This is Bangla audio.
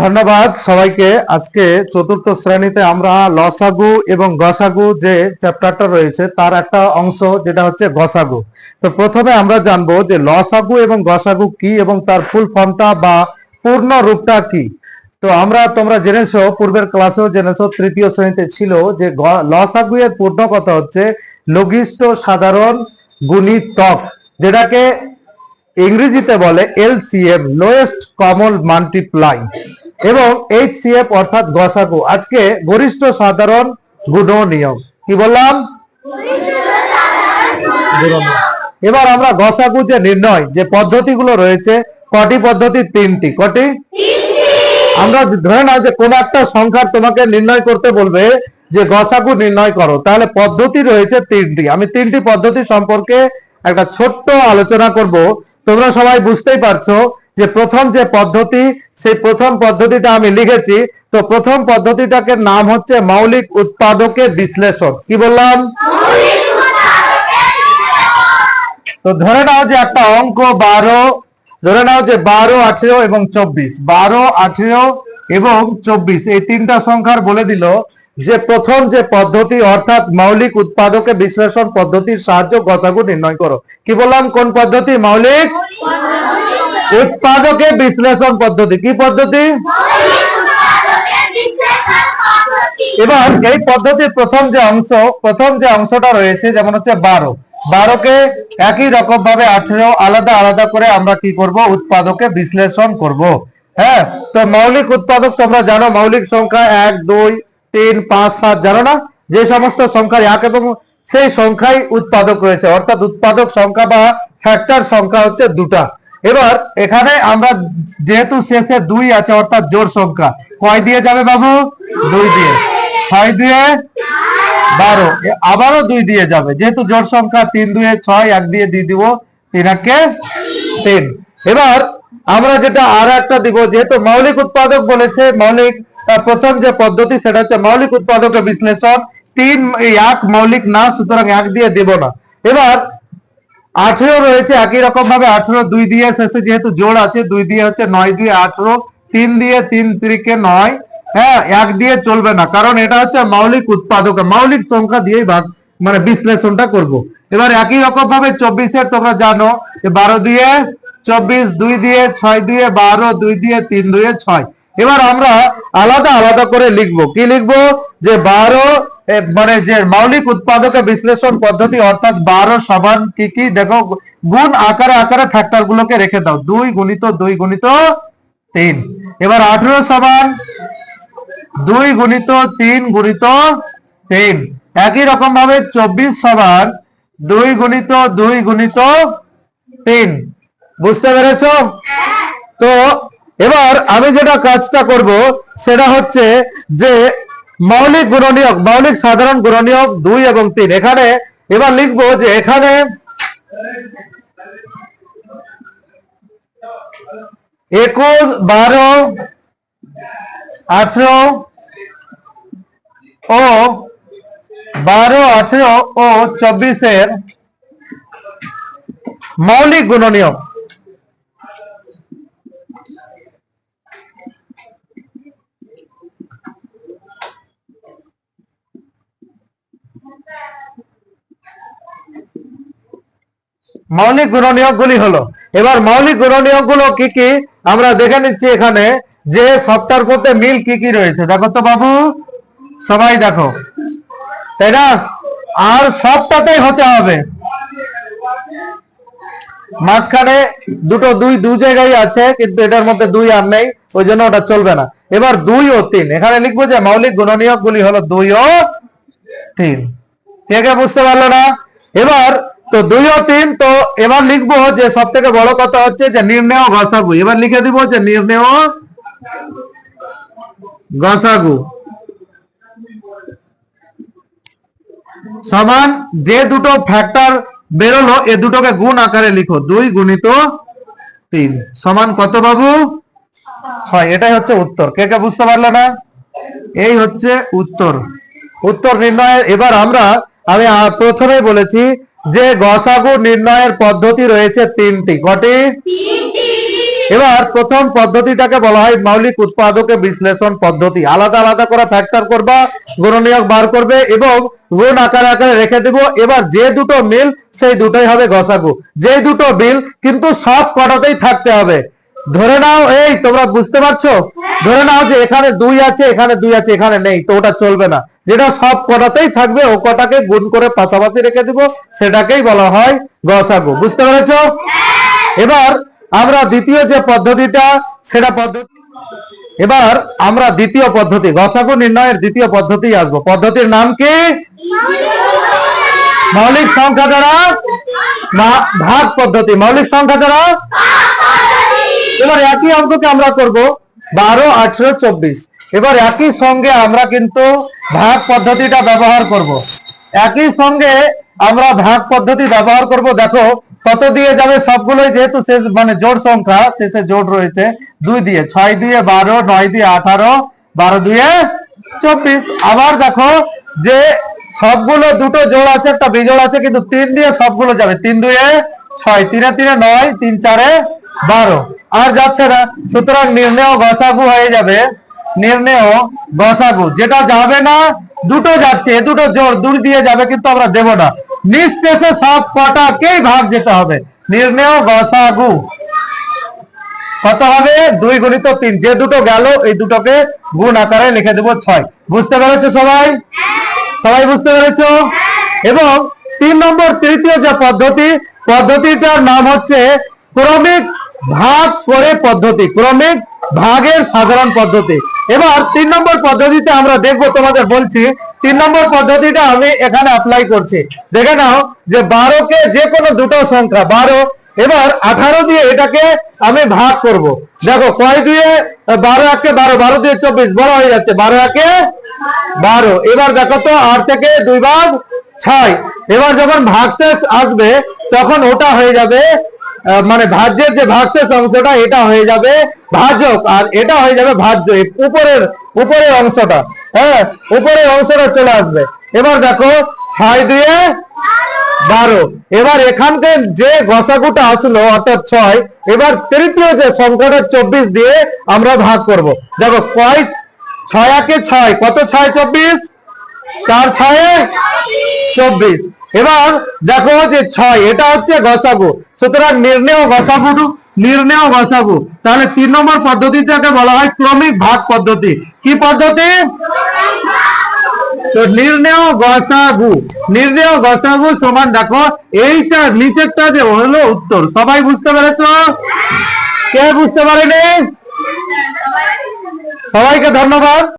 ধন্যবাদ সবাইকে। আজকে চতুর্থ শ্রেণীতে আমরা লসাগু এবং গসাগু যে চ্যাপ্টারটা রয়েছে, তার একটা অংশ যেটা হচ্ছে গসাগু। তো প্রথমে আমরা জানব যে লসাগু এবং গসাগু কি এবং তার ফুল ফর্মটা বা পূর্ণ রূপটা কি। তো আমরা, তোমরা জেনেছো, পূর্বের ক্লাসেও জেনেছো, তৃতীয় শ্রেণীতে ছিল যে লসাগু এর পূর্ণ কথা হচ্ছে লঘিষ্ঠ সাধারণ গুণিতক যেটাকে ইংরেজিতে বলে এলসিএম লোয়েস্ট কমন মাল্টিপ্লাই এবং এইচসিএফ অর্থাৎ গসাগু। আজকে গরিষ্ঠ সাধারণ গুণনীয়ক কি বললাম? এবার আমরা গসাগু যে নির্ণয়, যে পদ্ধতিগুলো রয়েছে, কটি পদ্ধতি? তিনটি। কটি? আমরা ধরে না যে কোন একটা সংখ্যার তোমাকে নির্ণয় করতে বলবে যে গসাগু নির্ণয় করো। তাহলে পদ্ধতি রয়েছে তিনটি। আমি তিনটি পদ্ধতি সম্পর্কে একটা ছোট্ট আলোচনা করব। তোমরা সবাই বুঝতেই পারছ যে প্রথম যে পদ্ধতি, সেই প্রথম পদ্ধতিটা আমি লিখেছি। তো প্রথম পদ্ধতিটাকে নাম হচ্ছে মৌলিক উৎপাদকের বিশ্লেষণ। কি বললাম? তো ধরে নাও যে একটা অঙ্ক বারো, ধরে নাও যে বারো, আঠেরো এবং চব্বিশ। বারো, আঠেরো এবং চব্বিশ, এই তিনটা সংখ্যার বলে দিল যে প্রথম যে পদ্ধতি, অর্থাৎ মৌলিক উৎপাদকে বিশ্লেষণ পদ্ধতির সাহায্য গসাগু নির্ণয় করো। কি বললাম? কোন পদ্ধতি? মৌলিক উৎপাদকে বিশ্লেষণ পদ্ধতি, কি পদ্ধতি? এবার এই পদ্ধতির প্রথম যে অংশ, প্রথম যে অংশটা রয়েছে, যেমন হচ্ছে বারো। বারোকে একই রকম ভাবে আঠেরো, আলাদা আলাদা করে আমরা কি করব? উৎপাদকে বিশ্লেষণ করব। হ্যাঁ? তো মৌলিক উৎপাদক তোমরা জানো, মৌলিক সংখ্যা এক, দুই, তিন, পাঁচ, সাত, জানো না? যে সমস্ত সংখ্যা এক এবং সেই সংখ্যাই উৎপাদক রয়েছে। অর্থাৎ উৎপাদক সংখ্যা বা ফ্যাক্টর সংখ্যা হচ্ছে দুটা। এবার এখানে আমরা যেহেতু শেষে দুই আছে, অর্থাৎ জোড় সংখ্যা, কয় দিয়ে যাবে বাবু? দুই দিয়ে। ছয় দিয়ে বারো। আবারও দুই দিয়ে যাবে। যেহেতু জোড় সংখ্যা তিন দুয়ে ছয়, এক দিয়ে দিয়ে দিব তিন একে তিন। এবার আমরা যেটা আর একটা দিব, যেহেতু মৌলিক উৎপাদক বলেছে, মৌলিক প্রথম যে পদ্ধতি সেটা হচ্ছে মৌলিক উৎপাদকের বিশ্লেষণ। তিন এক মৌলিক না, সুতরাং এক দিয়ে দেব না। এবার আঠেরো রয়েছে, একই রকম ভাবে আঠেরো দুই দিয়ে শেষে যেহেতু জোড় আছে, দুই দিয়ে হচ্ছে নয় দিয়ে আঠেরো, তিন দিয়ে তিন তিরিকে নয় হ্যাঁ এক দিয়ে চলবে না, কারণ এটা হচ্ছে মৌলিক উৎপাদক, মৌলিক সংখ্যা দিয়েই ভাগ মানে বিশ্লেষণটা করব। এবার একই রকম ভাবে চব্বিশের তোমরা জানো যে বারো দিয়ে চব্বিশ, দুই দিয়ে ছয় দিয়ে বারো, দুই দিয়ে তিন দুয়ে ছয়। এবার আমরা আলাদা আলাদা করে লিখব। কি লিখব? যে বারো মানে যে মৌলিক উৎপাদকে বিশ্লেষণ পদ্ধতি অর্থাৎ বারো সমান কি কি? দেখো গুণ আকারে আকারে ফ্যাক্টর গুলোকে রেখে দাও। দুই গুণিত দুই গুণিত তিন। এবার আঠেরো সমান দুই গুণিত তিন গুণিত তিন। একই রকম ভাবে চব্বিশ সমান দুই গুণিত দুই গুণিত তিন। বুঝতে পেরেছ? তো এবার আমি যেটা কাজটা করব সেটা হচ্ছে যে মৌলিক গুণনীয়ক, মৌলিক সাধারণ গুণনীয়ক দুই এবং তিন। এখানে এবার লিখব যে এখানে একুশ, বারো, আঠেরো ও বারো, আঠেরো ও চব্বিশের মৌলিক গুণনীয়ক। মৌলিক গুণনীয়ক গুলি হলো। এবার মৌলিক গুণনীয়কগুলো কি কি? আমরা দেখে নিচ্ছি এখানে যে সবটার মধ্যে মিল কি কি রয়েছে। দেখো তো বাবু, সবাই দেখো। তাই না? আর সবটাতেই হতে হবে। মাঝখানে দুটো দুই দু জায়গায় আছে, কিন্তু এটার মধ্যে দুই আর নেই, ওই জন্য ওটা চলবে না। এবার দুই ও তিন। এখানে লিখব যে মৌলিক গুণনীয়ক গুলি হলো দুই ও তিন। কে কে বুঝতে পারল না? এবার তো দুই ও তিন তো এবার লিখব যে সব থেকে বড় কথা হচ্ছে যে নির্ণয় গসাগু এবার লিখে দিব যে নির্ণয় গসাগু সমান যে দুটো ফ্যাক্টর বেরোলো এ দুটোকে গুণ আকারে লিখো। দুই গুণিত তিন। সমান কত বাবু? ছয়। এটাই হচ্ছে উত্তর। কে কে বুঝতে পারল না? এই হচ্ছে উত্তর। উত্তর নির্ণয়ের এবার আমরা আমি আহ, প্রথমেই বলেছি যে গসাগু নির্ণয়ের পদ্ধতি রয়েছে তিনটি, কটি? এবার প্রথম পদ্ধতিটাকে বলা হয় মৌলিক উৎপাদকে বিশ্লেষণ পদ্ধতি। আলাদা আলাদা করে ফ্যাক্টর করবা, গুণনীয়ক বার করবে এবং গুণ আকারে আকারে রেখে দেব। এবার যে দুটো মিল, সেই দুটোই হবে গসাগু। যে দুটো বিল কিন্তু সব কটাতেই থাকতে হবে। ধরে নাও এই তোমরা বুঝতে পারছ? ধরে নাও যে এখানে দুই আছে এখানে দুই আছে এখানে নেই তো ওটা চলবে না। যেটা সব কটাতেই থাকবে ও কটাকে গুণ করে পাশাপাশি রেখে দিব সেটাকেই বলা হয় গসাগু। বুঝতে পেরেছ? এবার আমরা দ্বিতীয় যে পদ্ধতিটা সেটা পদ্ধতি এবার আমরা দ্বিতীয় পদ্ধতি গসাগু নির্ণয়ের দ্বিতীয় পদ্ধতি আসব। পদ্ধতির নাম কি? মৌলিক সংখ্যা দ্বারা ভাগ পদ্ধতি। মৌলিক সংখ্যা দ্বারা এবার একই অঙ্ককে আমরা করব বারো, আঠারো, চব্বিশ। এবার একই সঙ্গে আমরা কিন্তু ভাগ পদ্ধতিটা ব্যবহার করব। একই সঙ্গে আমরা ভাগ পদ্ধতি ব্যবহার করব। দেখো, কত দিয়ে যাবে সবগুলোই যেহেতু শেষ মানে জোড় সংখ্যা, শেষে জোড় রয়েছে। দুই দিয়ে, ছয় দিয়ে বারো, নয় দিয়ে আঠারো, বারো দুয়ে চব্বিশ। আবার দেখো, যে সবগুলো দুটো জোড় আছে, একটা বিজোড় আছে, কিন্তু তিন দিয়ে সবগুলো যাবে। তিন দুয়ে ছয় তিনে তিনে নয় তিন চারে বারো। আর যাচ্ছে না সুতরাং নির্ণয় গসাগু হয়ে যাবে। নির্ণয় গসাগু। যেটা যাবে না দুটো যাচ্ছে এ দুটো জোর দূর দিয়ে যাবে কিন্তু আমরা দেব না। নিঃশেষে সব কটাকেই ভাগ যেতে হবে? নির্ণয় গসাগু। কত হবে? দুই গুণিত তিন। যে দুটো গেল এই দুটোকে গুণ আকারে লিখে দেবো ছয়। বুঝতে পেরেছ সবাই? সবাই বুঝতে পেরেছ? এবং তিন নম্বর তৃতীয় যে পদ্ধতি পদ্ধতিটার নাম হচ্ছে ক্রমিক ভাগ করে পদ্ধতি, ক্রমিক ভাগের সাধারণ পদ্ধতি। এবার তিন নম্বর পদ্ধতিতে আমরা দেখব, তোমাদের বলছি, তিন নম্বর পদ্ধতিটা আমি এখানে অ্যাপ্লাই করছি। দেখে নাও যে বারোকে যে কোনো দুটো সংখ্যা, বারো, এবার আঠারো দিয়ে এটাকে আমি ভাগ করব। দেখো, কয় দিয়ে? বারো একে বারো বারো দিয়ে চব্বিশ, বড় হয়ে যাচ্ছে, বারো একে বারো। এবার দেখো তো, আট থেকে দুই ভাগ ছয়। এবার যখন ভাগশেষ আসবে তখন ওটা হয়ে যাবে মানে ভাজ্যের যে ভাগশেষ অংশটা, এটা হয়ে যাবে ভাজক আর এটা হয়ে যাবে ভাজ্য উপরের উপরের অংশটা। হ্যাঁ উপরের অংশটা চলে আসবে। এবার দেখো, ছয় দিয়ে বারো। এবার এখানকার যে গসাগুটা আসলো, অর্থাৎ ছয়, এবার তৃতীয় যে সংখ্যাটা চব্বিশ দিয়ে আমরা ভাগ করব। দেখো, কয়, ছয় একে ছয়, কত ছয়, চব্বিশ? চার ছয়ে চব্বিশ। এবার দেখো যে ছয়, এটা হচ্ছে গসাগু। সুতরাং নির্ণয় গসাগু নির্ণয় গসাগু। তাহলে তিন নম্বর পদ্ধতিটাকে বলা হয় ক্রমিক ভাগ পদ্ধতি। কি পদ্ধতি? তো নির্ণয় গসাগু। নির্ণয় গসাগু সমান দেখো, এইটা নিচেরটা যে হলো উত্তর। সবাই বুঝতে পেরেছ? কে বুঝতে পারেনি? সবাইকে ধন্যবাদ।